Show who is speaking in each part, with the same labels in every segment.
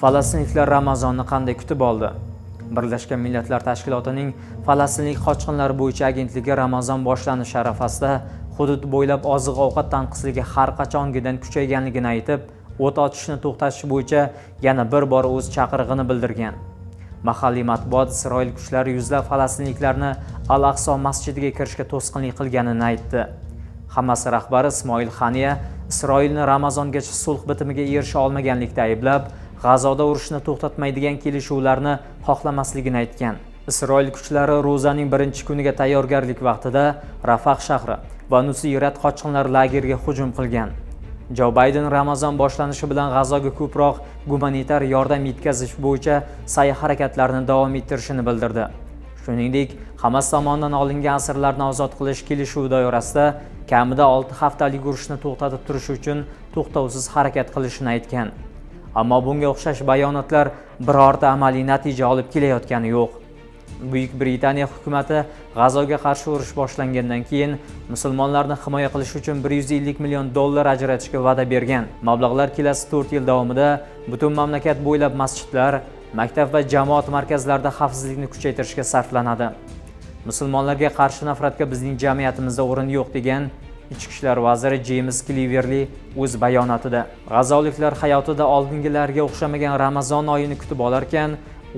Speaker 1: falastinliklar ramazonni qanday kutib oldi? Birlashgan millatlar tashkilotining falastinlik qochqinlar bo'yicha agentligi ramazon boshlanishi arafasida hudud bo'ylab oziq ovqat tanqisligi har qachongidan kuchayganligini aytib o't ochishni to'xtatish bo'yicha yana bir bor o'z chaqirig'ini bildirgan. Mahalliy matbuot isroil kuchlari yuzlab falastinliklarni al aqso masjidiga kirishga to'sqinlik qilganini aytdi. Hamas rahbari ismoil xaniya isroilni ramazongacha sulh bitimiga erisha olmaganlikda ayblab g'azoda urushni to'xtatmaydigan kelishuvlarni xohlamasligini aytgan. Isroil kuchlari ro'zaning birinchi kuniga tayyorgarlik vaqtida rafax shahri va nusiyrat qochqinlar lageriga hujum qilgan. Jo bayden ramazon boshlanishi bilan g'azoga ko'proq gumanitar yordam yetkazish bo'yicha sa'y harakatlarini davom ettirishini bildirdi. Shuningdek hamas tomonidan olingan asirlarni ozod qilish kelishuvi doirasida kamida olti haftalik urushni to'xtatib turish uchun to'xtovsiz harakat qilishini aytgan. Ammo bunga o'xshash bayonotlar birorta amaliy natija olib kelayotgani yo'q. Buyuk britaniya hukumati g'azoga qarshi urush boshlangandan keyin musulmonlarni himoya qilish uchun 150 million dollar ajratishga va'da bergan. Mablag'lar kelasi 4 yil davomida butun mamlakat bo'ylab masjidlar maktab va jamoat markazlarida xavfsizlikni kuchaytirishga sarflanadi. Musulmonlarga qarshi nafratga bizning jamiyatimizda o'rin yo'q degan ichki ishlar vaziri jeyms kliverli o'z bayonotida g'azoliklar hayotida oldingilarga o'xshamagan ramazon oyini kutib olarkan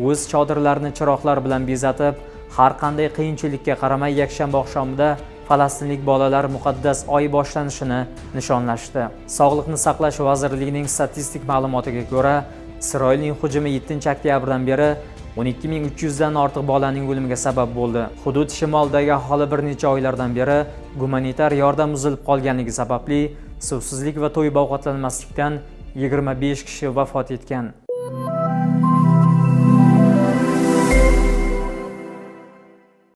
Speaker 1: o'z chodirlarini chiroqlar bilan bezatib har qanday qiyinchilikka qaramay yakshanba oqshomida falastinlik bolalar muqaddas oy boshlanishini nishonlashdi. Sog'liqni saqlash vazirligining statistik ma'lumotiga ko'ra isroilning hujumi 7 oktyabrdan beri 12300 dan ortiq bolaning o'limiga sabab bo'ldi. Hudud shimoldagi aholi bir necha oylardan beri gumanitar yordam uzilib qolganligi sababli suvsizlik va to'yib ovqatlanmaslikdan 25 kishi vafot etgan.